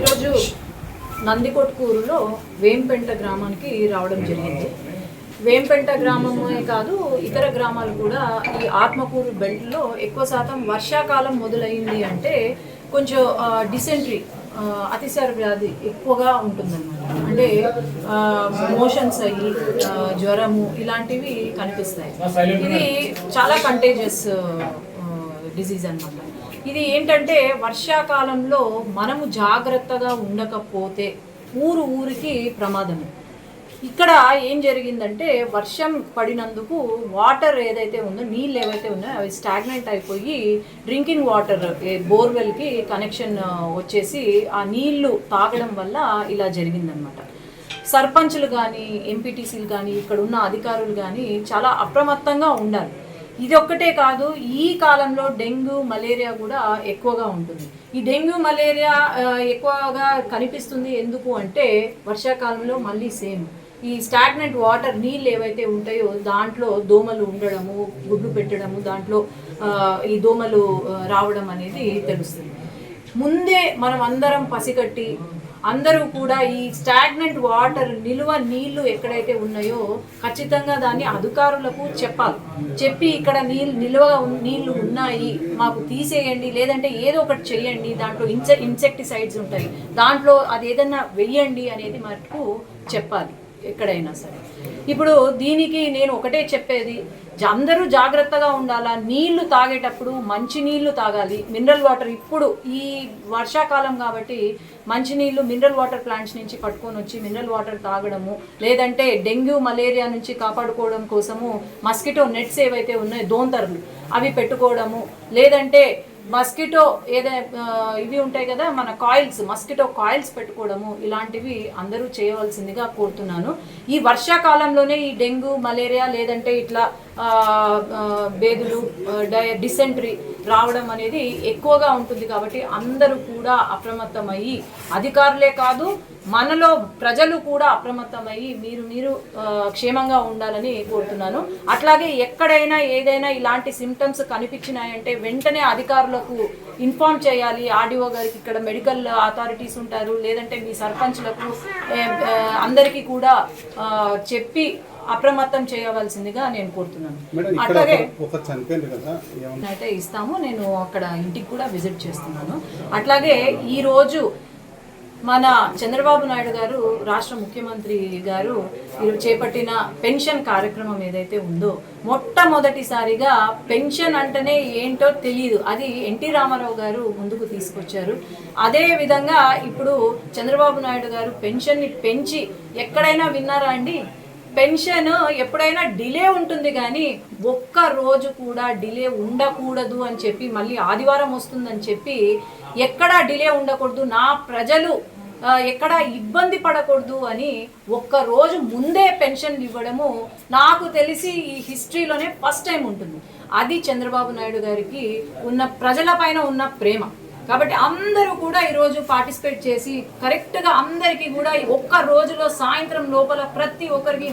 ఈరోజు నందికొట్కూరులో వేంపెంట గ్రామానికి రావడం జరిగింది. వేంపెంట గ్రామమే కాదు ఇతర గ్రామాలు కూడా ఈ ఆత్మకూరు బెల్ట్లో ఎక్కువ శాతం వర్షాకాలం మొదలైంది అంటే కొంచెం డిసెంట్రీ అతిసార వ్యాధి ఎక్కువగా ఉంటుందన్నమాట. అంటే మోషన్స్ అయ్యి జ్వరము ఇలాంటివి కనిపిస్తాయి. ఇది చాలా కంటేజియస్ డిసీజ్ అన్నమాట. ఇది ఏంటంటే వర్షాకాలంలో మనము జాగ్రత్తగా ఉండకపోతే ఊరు ఊరికి ప్రమాదమే. ఇక్కడ ఏం జరిగిందంటే వర్షం పడినందుకు వాటర్ ఏదైతే ఉందో నీళ్ళు ఏవైతే ఉన్నాయో అవి స్టాగ్నెంట్ అయిపోయి డ్రింకింగ్ వాటర్ బోర్వెల్కి కనెక్షన్ వచ్చేసి ఆ నీళ్ళు తాగడం వల్ల ఇలా జరిగిందనమాట సర్పంచులు కానీ ఎంపీటీసీలు కానీ ఇక్కడ ఉన్న అధికారులు కానీ చాలా అప్రమత్తంగా ఉండాలి. ఇది ఒక్కటే కాదు ఈ కాలంలో డెంగ్యూ మలేరియా కూడా ఎక్కువగా ఉంటుంది. ఈ డెంగ్యూ మలేరియా ఎక్కువగా కనిపిస్తుంది ఎందుకు అంటే వర్షాకాలంలో మళ్ళీ సేమ్. ఈ స్టాగ్నెంట్ వాటర్ నీళ్ళు ఏవైతే ఉంటాయో దాంట్లో దోమలు ఉండడము గుడ్లు పెట్టడము దాంట్లో ఈ దోమలు రావడం అనేది తెలుస్తుంది. ముందే మనం అందరం పసిగట్టి అందరూ కూడా ఈ స్టాగ్నెంట్ వాటర్ నిలువ నీళ్ళు ఎక్కడైతే ఉన్నాయో ఖచ్చితంగా దాన్ని అధికారులకు చెప్పాలి. చెప్పి ఇక్కడ నీళ్ళు నిలువ నీళ్ళు ఉన్నాయి మాకు తీసేయండి లేదంటే ఏదో ఒకటి చేయండి దాంట్లో ఇన్సె ఇన్సెక్టిసైడ్స్ ఉంటాయి. దాంట్లో అది ఏదన్నా వెయ్యండి అనేది మనకు చెప్పాలి. ఎక్కడైనా సరే. ఇప్పుడు దీనికి నేను ఒకటే చెప్పేది అందరూ జాగ్రత్తగా ఉండాలా? నీళ్ళు తాగేటప్పుడు మంచి నీళ్ళు తాగాలి. మినరల్ వాటర్ ఇప్పుడు ఈ వర్షాకాలం కాబట్టి మంచి నీళ్ళు మినరల్ వాటర్ ప్లాంట్స్ నుంచి పట్టుకొని వచ్చి మినరల్ వాటర్ తాగడము లేదంటే డెంగ్యూ మలేరియా నుంచి కాపాడుకోవడం కోసము మస్కిటో నెట్స్ ఏవైతే ఉన్నాయో దోంతర్లు అవి పెట్టుకోవడము లేదంటే మస్కిటో ఏదైనా ఇవి ఉంటాయి కదా మన కాయిల్స్ మస్కిటో కాయిల్స్ పెట్టుకోవడము ఇలాంటివి అందరూ చేయవలసిందిగా కోరుతున్నాను. ఈ వర్షాకాలంలోనే ఈ డెంగ్యూ మలేరియా లేదంటే ఇట్లా బేదులు డై డిసెంట్రీ రావడం అనేది ఎక్కువగా ఉంటుంది కాబట్టి అందరూ కూడా అప్రమత్తమయ్యి అధికారులే కాదు మనలో ప్రజలు కూడా అప్రమత్తమయ్యి మీరు మీరు క్షేమంగా ఉండాలని కోరుతున్నాను. అట్లాగే ఎక్కడైనా ఏదైనా ఇలాంటి సిమ్టమ్స్ కనిపించినాయంటే వెంటనే అధికారులకు ఇన్ఫార్మ్ చేయాలి. ఆర్డీఓ గారికి ఇక్కడ మెడికల్ అథారిటీస్ ఉంటారు. లేదంటే మీ సర్పంచ్లకు అందరికీ కూడా చెప్పి అప్రమత్తం చేయవలసిందిగా నేను కోరుతున్నాను. అట్లాగే అయితే ఇస్తాము నేను అక్కడ ఇంటికి కూడా విజిట్ చేస్తున్నాను. అట్లాగే ఈ రోజు మన చంద్రబాబు నాయుడు గారు రాష్ట్ర ముఖ్యమంత్రి గారు చేపట్టిన పెన్షన్ కార్యక్రమం ఏదైతే ఉందో మొట్టమొదటిసారిగా పెన్షన్ అంటేనే ఏంటో తెలియదు అది ఎన్టీ రామారావు గారు ముందుకు తీసుకొచ్చారు. అదే విధంగా ఇప్పుడు చంద్రబాబు నాయుడు గారు పెన్షన్ని పెంచి ఎక్కడైనా విన్నారా అండి? పెన్షన్ ఎప్పుడైనా డిలే ఉంటుంది కానీ ఒక్క రోజు కూడా డిలే ఉండకూడదు అని చెప్పి మళ్ళీ ఆదివారం వస్తుందని చెప్పి ఎక్కడా డిలే ఉండకూడదు నా ప్రజలు ఎక్కడా ఇబ్బంది పడకూడదు అని ఒక్క రోజు ముందే పెన్షన్ ఇవ్వడము నాకు తెలిసి ఈ హిస్టరీలోనే ఫస్ట్ టైం ఉంటుంది. అది చంద్రబాబు నాయుడు గారికి ఉన్న ప్రజలపైన ఉన్న ప్రేమ. కాబట్టి అందరూ కూడా ఈరోజు పార్టిసిపేట్ చేసి కరెక్ట్గా అందరికీ కూడా ఒక్క రోజులో సాయంత్రం లోపల ప్రతి ఒక్కరికి